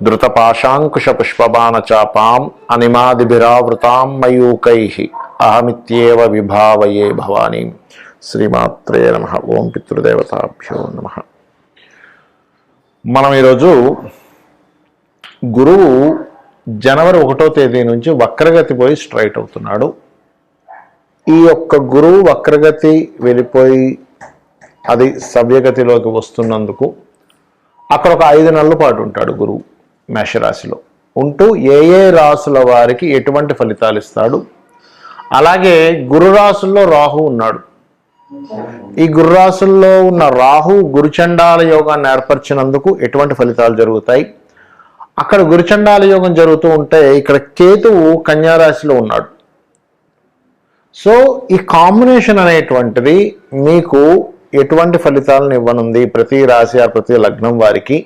ధృతపాశాంకుశపుష్పబాణచాపాం అనిమాదిభిరావృతాం మయూకై అహమిత్యేవ విభావయే భవానీ శ్రీమాత్రే నమ ఓం పితృదేవతాభ్యో నమ మనం ఈరోజు గురువు జనవరి ఒకటో తేదీ నుంచి వక్రగతి పోయి స్ట్రైట్ అవుతున్నాడు. ఈ యొక్క గురువు వక్రగతి వెళ్ళిపోయి అది సవ్యగతిలోకి వస్తున్నందుకు అక్కడ ఒక ఐదు నెలల పాటు ఉంటాడు గురువు. మేషరాశిలో ఉంటూ ఏ ఏ రాసుల వారికి ఎటువంటి ఫలితాలు ఇస్తాడు? అలాగే గురు రాసుల్లో రాహు ఉన్నాడు. ఈ గురు రాసుల్లో ఉన్న రాహు గురుచండాల యోగాన్ని ఏర్పరిచినందుకు ఎటువంటి ఫలితాలు జరుగుతాయి? అక్కడ గురుచండాల యోగం జరుగుతూ ఉంటే ఇక్కడ కేతువు కన్యారాశిలో ఉన్నాడు. సో ఈ కాంబినేషన్ అనేటువంటిది మీకు ఎటువంటి ఫలితాలను ఇవ్వనుంది? ప్రతి రాశి ఆ ప్రతి లగ్నం వారికి.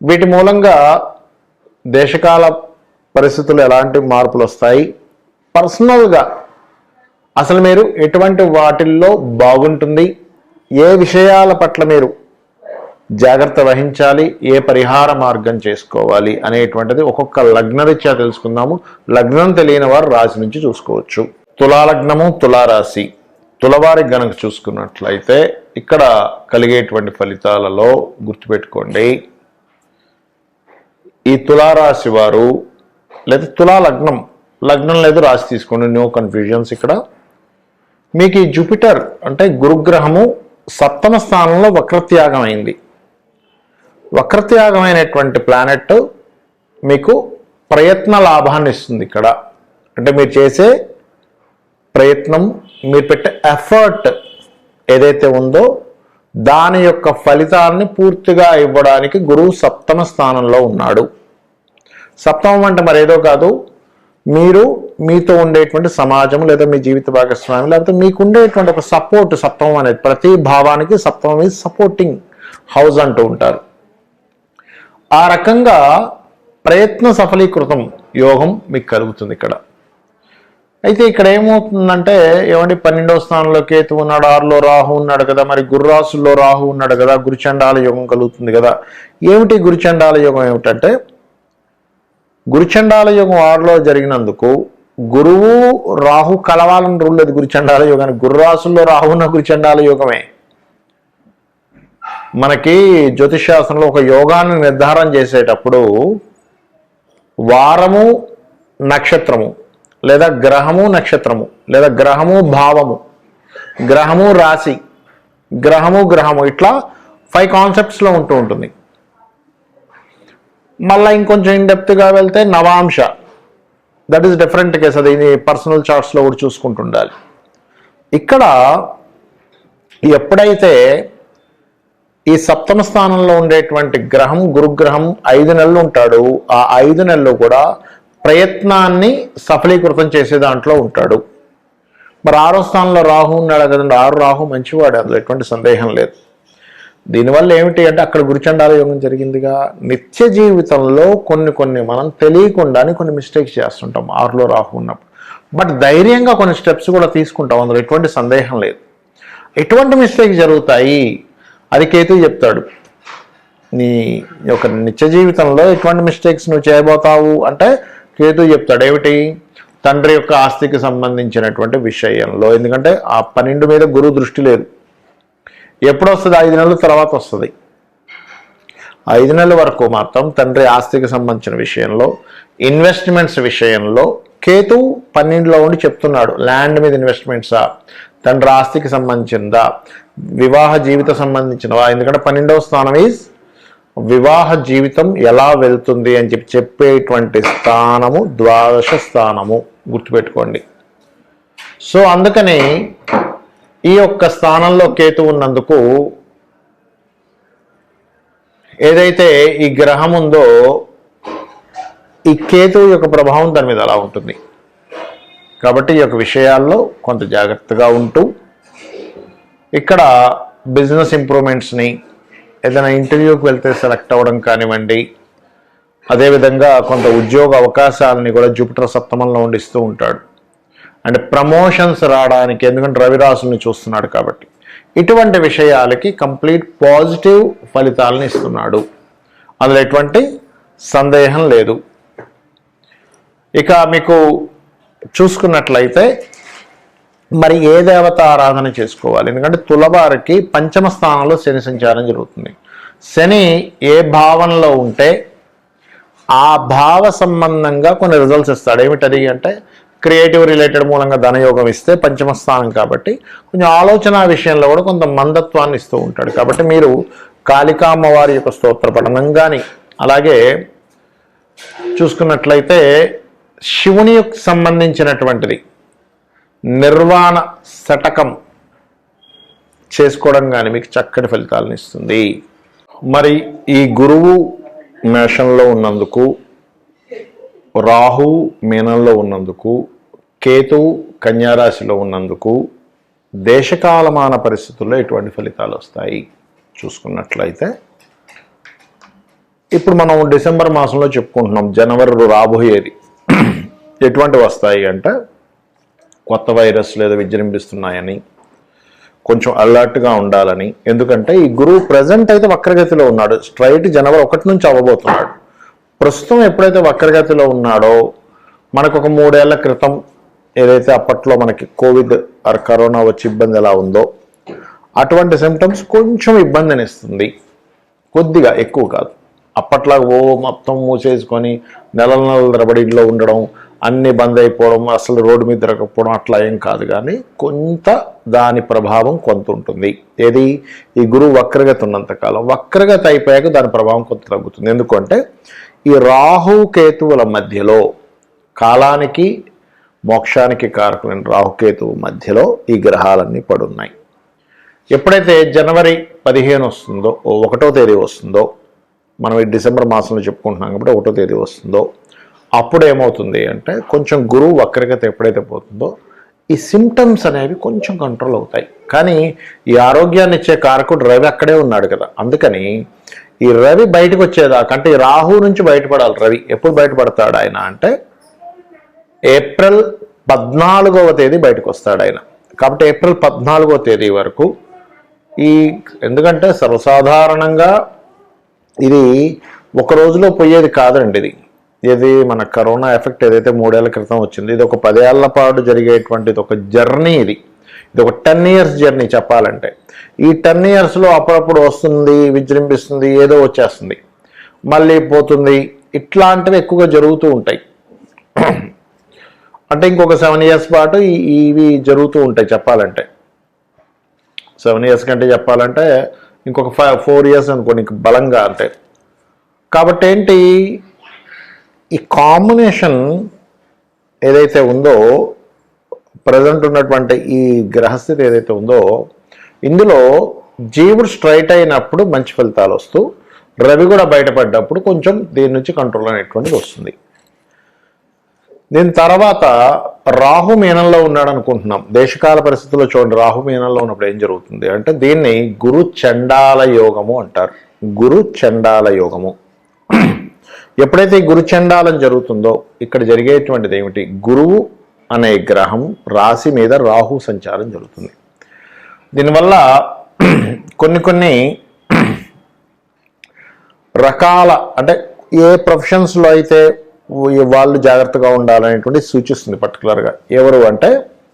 వీటి మూలంగా దేశకాల పరిస్థితులు ఎలాంటి మార్పులు వస్తాయి? పర్సనల్గా అసలు మీరు ఎటువంటి వాటిల్లో బాగుంటుంది? ఏ విషయాల పట్ల మీరు జాగ్రత్త వహించాలి? ఏ పరిహార మార్గం చేసుకోవాలి? అనేటువంటిది ఒక్కొక్క లగ్నరీత్యా తెలుసుకుందాము. లగ్నం తెలియని వారు రాశి నుంచి చూసుకోవచ్చు. తులాలగ్నము తులారాశి. తులవారి గనక చూసుకున్నట్లయితే ఇక్కడ కలిగేటువంటి ఫలితాలలో గుర్తుపెట్టుకోండి. ఈ తులారాశి వారు లేదా తులా లగ్నం లగ్నం లేదు రాశి తీసుకోండి నో కన్ఫ్యూజన్స్ ఇక్కడ. మీకు ఈ జూపిటర్ అంటే గురుగ్రహము సప్తమ స్థానంలో వక్రత్యాగం అయింది. వక్రత్యాగమైనటువంటి ప్లానెట్ మీకు ప్రయత్న లాభాన్ని ఇస్తుంది ఇక్కడ. అంటే మీరు చేసే ప్రయత్నం మీరు పెట్టే ఎఫర్ట్ ఏదైతే ఉందో దాని యొక్క ఫలితాన్ని పూర్తిగా ఇవ్వడానికి గురువు సప్తమ స్థానంలో ఉన్నాడు. సప్తమం అంటే మరేదో కాదు మీరు మీతో ఉండేటువంటి సమాజం లేదా మీ జీవిత భాగస్వామి లేకపోతే మీకు ఉండేటువంటి ఒక సపోర్ట్ సప్తమం అనేది ప్రతి భావానికి సప్తమం ఈజ్ సపోర్టింగ్ హౌస్ అంటూ ఉంటారు. ఆ రకంగా ప్రయత్న సఫలీకృతం యోగం మీకు కలుగుతుంది ఇక్కడ. అయితే ఇక్కడ ఏమవుతుందంటే ఏమంటే పన్నెండవ స్థానంలో కేతు ఉన్నాడు ఆరులో రాహు ఉన్నాడు కదా మరి గుర్రాసుల్లో రాహు ఉన్నాడు కదా గురుచండాల యోగం కలుగుతుంది కదా. ఏమిటి గురుచండాల యోగం ఏమిటంటే గురుచండాల యోగం ఆరులో జరిగినందుకు గురువు రాహు కలవాలని రూల్ లేదు గురుచండాల యోగానికి. గుర్రాసుల్లో రాహు ఉన్న గురుచండాల యోగమే. మనకి జ్యోతిషాస్త్రంలో ఒక యోగాన్ని నిర్ధారణ చేసేటప్పుడు వారము నక్షత్రము లేదా గ్రహము నక్షత్రము లేదా గ్రహము భావము గ్రహము రాశి గ్రహము గ్రహము ఇట్లా ఫైవ్ కాన్సెప్ట్స్లో ఉంటూ ఉంటుంది. మళ్ళీ ఇంకొంచెం ఇన్డెప్త్గా వెళ్తే నవాంశ. దట్ ఈస్ డిఫరెంట్ కేస్ అది పర్సనల్ చార్ట్స్లో కూడా చూసుకుంటుండాలి. ఇక్కడ ఎప్పుడైతే ఈ సప్తమ స్థానంలో ఉండేటువంటి గ్రహం గురుగ్రహం ఐదు నెలలు ఉంటాడు. ఆ ఐదు నెలలు కూడా ప్రయత్నాన్ని సఫలీకృతం చేసే దాంట్లో ఉంటాడు. మరి ఆరో స్థానంలో రాహు ఉన్నాడు కదండి? ఆరు రాహు మంచివాడు అందులో ఎటువంటి సందేహం లేదు. దీనివల్ల ఏమిటి అంటే అక్కడ గురుచండాల యోగం జరిగిందిగా. నిత్య జీవితంలో కొన్ని కొన్ని మనం తెలియకుండానే కొన్ని మిస్టేక్స్ చేస్తుంటాం ఆరులో రాహు ఉన్నప్పుడు. బట్ ధైర్యంగా కొన్ని స్టెప్స్ కూడా తీసుకుంటాం అందులో ఎటువంటి సందేహం లేదు. ఎటువంటి మిస్టేక్ జరుగుతాయి? అది కేతు చెప్తాడు. నీ యొక్క నిత్య జీవితంలో ఎటువంటి మిస్టేక్స్ నువ్వు చేయబోతావు? అంటే కేతు చెప్తాడు ఏమిటి? తండ్రి యొక్క ఆస్తికి సంబంధించినటువంటి విషయంలో. ఎందుకంటే ఆ పన్నెండు మీద గురువు దృష్టి లేదు. ఎప్పుడు వస్తుంది? ఐదు నెలల తర్వాత వస్తుంది. ఐదు నెలల వరకు మాత్రం తండ్రి ఆస్తికి సంబంధించిన విషయంలో ఇన్వెస్ట్మెంట్స్ విషయంలో కేతు పన్నెండులో ఉండి చెప్తున్నాడు. ల్యాండ్ మీద ఇన్వెస్ట్మెంట్సా తండ్రి ఆస్తికి సంబంధించిందా? వివాహ జీవిత సంబంధించినవా? ఎందుకంటే పన్నెండవ స్థానం ఈజ్ వివాహ జీవితం ఎలా వెళ్తుంది అని చెప్పి చెప్పేటువంటి స్థానము ద్వాదశ స్థానము గుర్తుపెట్టుకోండి. సో అందుకని ఈ యొక్క స్థానంలో కేతు ఉన్నందుకు ఏదైతే ఈ గ్రహం ఉందో ఈ కేతు యొక్క ప్రభావం దాని మీద అలా ఉంటుంది. కాబట్టి ఈ యొక్క విషయాల్లో కొంత జాగ్రత్తగా ఉంటూ ఇక్కడ బిజినెస్ ఇంప్రూవ్మెంట్స్ని ఏదైనా ఇంటర్వ్యూకి వెళ్తే సెలెక్ట్ అవ్వడం కానివ్వండి అదేవిధంగా కొంత ఉద్యోగ అవకాశాలని కూడా జూపిటర్ సప్తమంలో ఉండిస్తూ ఉంటాడు. అండ్ ప్రమోషన్స్ రావడానికి ఎందుకంటే రవిరాసుల్ని చూస్తున్నాడు కాబట్టి. ఇటువంటి విషయాలకి కంప్లీట్ పాజిటివ్ ఫలితాలను ఇస్తున్నాడు. అందులో ఎటువంటి సందేహం లేదు. ఇక మీకు చూసుకున్నట్లయితే మరి ఏ దేవత ఆరాధన చేసుకోవాలి? ఎందుకంటే తులవారికి పంచమ స్థానంలో శని సంచారం జరుగుతుంది. శని ఏ భావనలో ఉంటే ఆ భావ సంబంధంగా కొన్ని రిజల్ట్స్ ఇస్తాడు. ఏమిటది అంటే క్రియేటివ్ రిలేటెడ్ మూలంగా ధనయోగం ఇస్తే పంచమ స్థానం కాబట్టి కొంచెం ఆలోచన విషయంలో కూడా కొంత మందత్వాన్ని ఇస్తూ ఉంటాడు. కాబట్టి మీరు కాళికామ్మవారి యొక్క స్తోత్ర పఠనం కానీ అలాగే చూసుకున్నట్లయితే శివుని సంబంధించినటువంటిది. నిర్వాణ శటకం చేసుకోవడం కానీ మీకు చక్కటి ఫలితాలను ఇస్తుంది. మరి ఈ గురువు మేషంలో ఉన్నందుకు రాహు మీనంలో ఉన్నందుకు కేతు కన్యారాశిలో ఉన్నందుకు దేశకాలమాన పరిస్థితుల్లో ఎటువంటి ఫలితాలు వస్తాయి. చూసుకున్నట్లయితే ఇప్పుడు మనం డిసెంబర్ మాసంలో చెప్పుకుంటున్నాం జనవరి రాబోయేది. ఎటువంటి వస్తాయి అంటే కొత్త వైరస్ లేదా విజృంభిస్తున్నాయని కొంచెం అలర్ట్గా ఉండాలని. ఎందుకంటే ఈ గురువు ప్రజెంట్ అయితే వక్రగతిలో ఉన్నాడు. స్ట్రైట్ జనవరి ఒకటి నుంచి అవ్వబోతున్నాడు. ప్రస్తుతం ఎప్పుడైతే వక్రగతిలో ఉన్నాడో మనకు ఒక మూడేళ్ళ క్రితం ఏదైతే అప్పట్లో మనకి కోవిడ్ ఆర్ కరోనా వచ్చి ఇబ్బంది ఎలా ఉందో అటువంటి సిమ్టమ్స్ కొంచెం ఇబ్బందిని ఇస్తుంది కొద్దిగా ఎక్కువ కాదు. అప్పట్లో ఓ మొత్తం మూసేసుకొని నెలల నెలల తరబడి ఇంట్లో ఉండడం అన్నీ బంద్ అయిపోవడం అసలు రోడ్డు మీద తిరగకపోవడం అట్లా ఏం కాదు కానీ కొంత దాని ప్రభావం కొంత ఉంటుంది. ఏది? ఈ గురువు వక్రగతి ఉన్నంతకాలం వక్రగత అయిపోయాక దాని ప్రభావం కొంత తగ్గుతుంది. ఎందుకంటే ఈ రాహు కేతువుల మధ్యలో కాలానికి మోక్షానికి కారకులైన రాహుకేతువు మధ్యలో ఈ గ్రహాలన్నీ పడున్నాయి. ఎప్పుడైతే జనవరి పదిహేను వస్తుందో ఒకటో తేదీ వస్తుందో మనం ఈ డిసెంబర్ మాసంలో చెప్పుకుంటున్నాం కాబట్టి ఒకటో తేదీ వస్తుందో అప్పుడు ఏమవుతుంది అంటే కొంచెం గురువు వక్రగత ఎప్పుడైతే పోతుందో ఈ సిమ్టమ్స్ అనేవి కొంచెం కంట్రోల్ అవుతాయి. కానీ ఈ ఆరోగ్యాన్ని ఇచ్చే కారకుడు రవి అక్కడే ఉన్నాడు కదా. అందుకని ఈ రవి బయటకు వచ్చేదాకంటే ఈ రాహు నుంచి బయటపడాలి రవి. ఎప్పుడు బయటపడతాడు ఆయన అంటే ఏప్రిల్ పద్నాలుగవ తేదీ బయటకు వస్తాడు ఆయన. కాబట్టి ఏప్రిల్ పద్నాలుగవ తేదీ వరకు ఈ ఎందుకంటే సర్వసాధారణంగా ఇది ఒక రోజులో పోయేది కాదండి ఇది. ఇది మన కరోనా ఎఫెక్ట్ ఏదైతే మూడేళ్ళ క్రితం వచ్చింది ఇది ఒక పదేళ్ళ పాటు జరిగేటువంటి ఇది ఒక జర్నీ ఇది. ఇది ఒక టెన్ ఇయర్స్ జర్నీ చెప్పాలంటే. ఈ టెన్ ఇయర్స్లో అప్పుడప్పుడు వస్తుంది విజృంభిస్తుంది ఏదో వచ్చేస్తుంది. మళ్ళీ పోతుంది. ఇట్లాంటివి ఎక్కువగా జరుగుతూ ఉంటాయి. అంటే ఇంకొక సెవెన్ ఇయర్స్ పాటు ఇవి జరుగుతూ ఉంటాయి చెప్పాలంటే. సెవెన్ ఇయర్స్ కంటే చెప్పాలంటే ఇంకొక ఫైవ్ ఫోర్ ఇయర్స్ అనుకోండి బలంగా అంటే. కాబట్టి ఏంటి? ఈ కాంబినేషన్ ఏదైతే ఉందో ప్రజెంట్ ఉన్నటువంటి ఈ గ్రహస్థితి ఏదైతే ఉందో ఇందులో జీవుడు స్ట్రైట్ అయినప్పుడు మంచి ఫలితాలు వస్తూ రవి కూడా బయటపడ్డప్పుడు కొంచెం దీని నుంచి కంట్రోల్ అనేటువంటిది వస్తుంది. దీని తర్వాత రాహు మీనంలో ఉన్నాడు అనుకుంటున్నాం. దేశకాల పరిస్థితుల్లో చూడండి రాహు మీనంలో ఉన్నప్పుడు ఏం జరుగుతుంది అంటే దీన్ని గురు చండాల యోగము అంటారు. గురు చండాల యోగము. ఎప్పుడైతే గురుచండాలం జరుగుతుందో ఇక్కడ జరిగేటువంటిది ఏమిటి? గురువు అనే గ్రహం రాశి మీద రాహు సంచారం జరుగుతుంది. దీనివల్ల కొన్ని కొన్ని రకాల అంటే ఏ ప్రొఫెషన్స్లో అయితే వాళ్ళు జాగ్రత్తగా ఉండాలనేటువంటి సూచిస్తుంది పర్టికులర్గా ఎవరు అంటే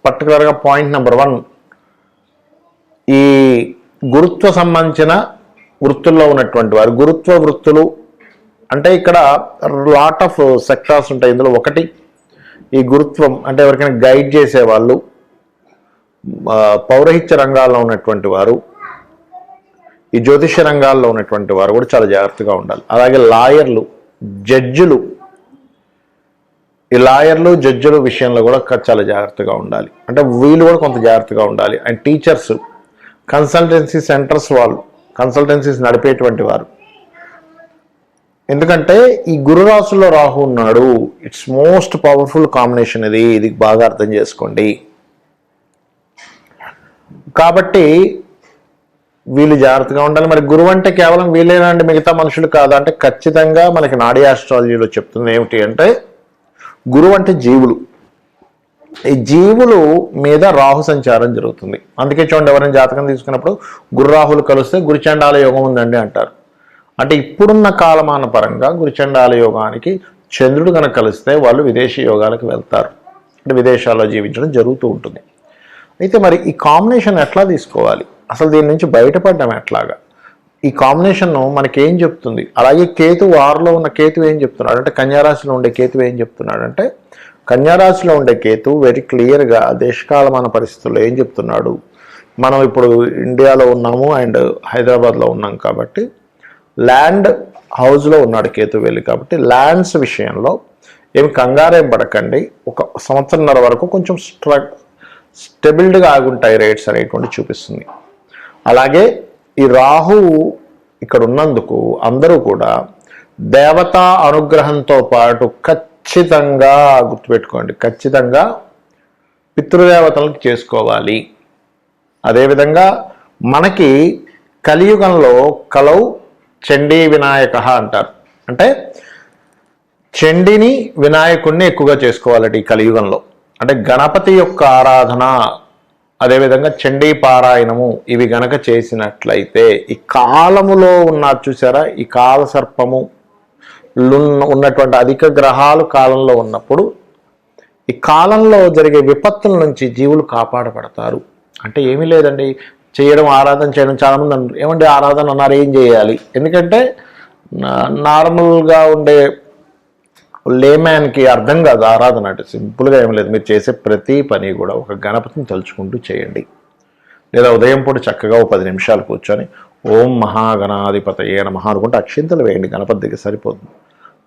పర్టికులర్గా పాయింట్ నెంబర్ వన్ ఈ గురుత్వ సంబంధించిన వృత్తుల్లో ఉన్నటువంటి వారు గురుత్వ వృత్తులు అంటే ఇక్కడ లాట్ ఆఫ్ సెక్టార్స్ ఉంటాయి. ఇందులో ఒకటి ఈ గురుత్వం అంటే ఎవరికైనా గైడ్ చేసేవాళ్ళు వాళ్ళు పౌరహిత్య రంగాల్లో ఉన్నటువంటి వారు ఈ జ్యోతిష రంగాల్లో ఉన్నటువంటి వారు కూడా చాలా జాగ్రత్తగా ఉండాలి. అలాగే లాయర్లు జడ్జిలు ఈ లాయర్లు జడ్జిల విషయంలో కూడా చాలా జాగ్రత్తగా ఉండాలి. అంటే వీళ్ళు కూడా కొంత జాగ్రత్తగా ఉండాలి. అండ్ టీచర్స్ కన్సల్టెన్సీ సెంటర్స్ వాళ్ళు కన్సల్టెన్సీస్ నడిపేటువంటి వారు ఎందుకంటే ఈ గురు రాశుల్లో రాహు ఉన్నాడు. ఇట్స్ మోస్ట్ పవర్ఫుల్ కాంబినేషన్ ఇది. ఇది బాగా అర్థం చేసుకోండి. కాబట్టి వీళ్ళు జాగ్రత్తగా ఉండాలి. మరి గురువు అంటే కేవలం వీళ్ళేనండి మిగతా మనుషులు కాదు? అంటే ఖచ్చితంగా మనకి నాడీ ఆస్ట్రాలజీలో చెప్తుంది ఏమిటి అంటే గురువు అంటే జీవులు. ఈ జీవులు మీద రాహు సంచారం జరుగుతుంది. అందుకే చూడండి ఎవరైనా జాతకం తీసుకున్నప్పుడు గురు రాహులు కలిస్తే గురుచండాల యోగం ఉందండి అంటారు. అంటే ఇప్పుడున్న కాలమాన పరంగా గురుచండాల యోగానికి చంద్రుడు కనుక కలిస్తే వాళ్ళు విదేశీ యోగాలకు వెళ్తారు. అంటే విదేశాల్లో జీవించడం జరుగుతూ ఉంటుంది. అయితే మరి ఈ కాంబినేషన్ ఎట్లా తీసుకోవాలి? అసలు దీని నుంచి బయటపడడం ఎట్లాగా? ఈ కాంబినేషన్ మనకేం చెప్తుంది? అలాగే కేతు వారిలో ఉన్న కేతు ఏం చెప్తున్నాడు? అంటే కన్యారాశిలో ఉండే కేతు ఏం చెప్తున్నాడు? అంటే కన్యారాశిలో ఉండే కేతు వెరీ క్లియర్గా దేశకాలమాన పరిస్థితుల్లో ఏం చెప్తున్నాడు? మనం ఇప్పుడు ఇండియాలో ఉన్నాము అండ్ హైదరాబాద్లో ఉన్నాం కాబట్టి ల్యాండ్ హౌస్లో ఉన్నాడు కేతు వెళ్ళి కాబట్టి ల్యాండ్స్ విషయంలో ఏమి కంగారేం పడకండి. ఒక సంవత్సరంన్నర వరకు కొంచెం స్ట్ర స్టెబిల్డ్గా ఆగుంటాయి రేట్స్ అనేటువంటి చూపిస్తుంది. అలాగే ఈ రాహు ఇక్కడ ఉన్నందుకు అందరూ కూడా దేవతా అనుగ్రహంతో పాటు ఖచ్చితంగా గుర్తుపెట్టుకోండి. ఖచ్చితంగా పితృదేవతలకు చేసుకోవాలి. అదేవిధంగా మనకి కలియుగంలో కలవు చండీ వినాయక అంటారు. అంటే చండిని వినాయకుడిని ఎక్కువగా చేసుకోవాలట ఈ కలియుగంలో. అంటే గణపతి యొక్క ఆరాధన అదేవిధంగా చండీ పారాయణము ఇవి గనక చేసినట్లయితే ఈ కాలములో ఉన్న చూసారా? ఈ కాల సర్పము లున్న- ఉన్నటువంటి అధిక గ్రహాలు కాలంలో ఉన్నప్పుడు ఈ కాలంలో జరిగే విపత్తుల నుంచి జీవులు కాపాడబడతారు. అంటే ఏమీ లేదండి. చేయడం ఆరాధన చేయడం చాలామంది అంటారు. ఏమంటే ఆరాధన అన్నారు ఏం చేయాలి? ఎందుకంటే నార్మల్గా ఉండే లేమ్యాన్కి అర్థం కాదు ఆరాధన అంటే. సింపుల్గా ఏం లేదు. మీరు చేసే ప్రతి పని కూడా ఒక గణపతిని తలుచుకుంటూ చేయండి. లేదా ఉదయం పూట చక్కగా ఒక పది నిమిషాలు కూర్చొని ఓం మహాగణాధిపత ఏన నమః అనుకుంటే అక్షింతలు వేయండి. గణపతి దగ్గర సరిపోతుంది.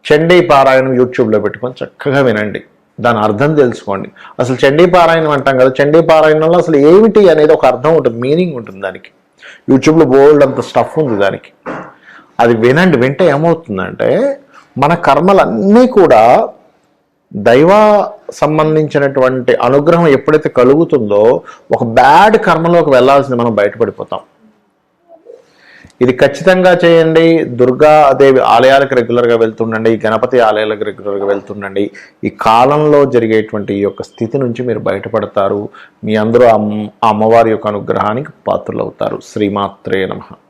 చండీ పారాయణం యూట్యూబ్లో పెట్టుకొని చక్కగా వినండి. దాని అర్థం తెలుసుకోండి. అసలు చండీ పారాయణం అంటాం కదా చండీ పారాయణంలో అసలు ఏమిటి అనేది ఒక అర్థం ఉంటుంది మీనింగ్ ఉంటుంది దానికి. యూట్యూబ్లో బోల్డ్ అంత స్టఫ్ ఉంది దానికి. అది వినండి వింటే ఏమవుతుందంటే మన కర్మలన్నీ కూడా దైవ సంబంధించినటువంటి అనుగ్రహం ఎప్పుడైతే కలుగుతుందో ఒక బ్యాడ్ కర్మలోకి వెళ్ళాల్సింది మనం బయటపడిపోతాం. ఇది ఖచ్చితంగా చేయండి. దుర్గా దేవి ఆలయాలకు రెగ్యులర్గా వెళ్తుండండి. గణపతి ఆలయాలకు రెగ్యులర్గా వెళ్తుండండి. ఈ కాలంలో జరిగేటువంటి ఈ యొక్క స్థితి నుంచి మీరు బయటపడతారు. మీ అందరూ అమ్- ఆ అమ్మవారి యొక్క అనుగ్రహానికి పాత్రలవుతారు. శ్రీమాత్రే నమః.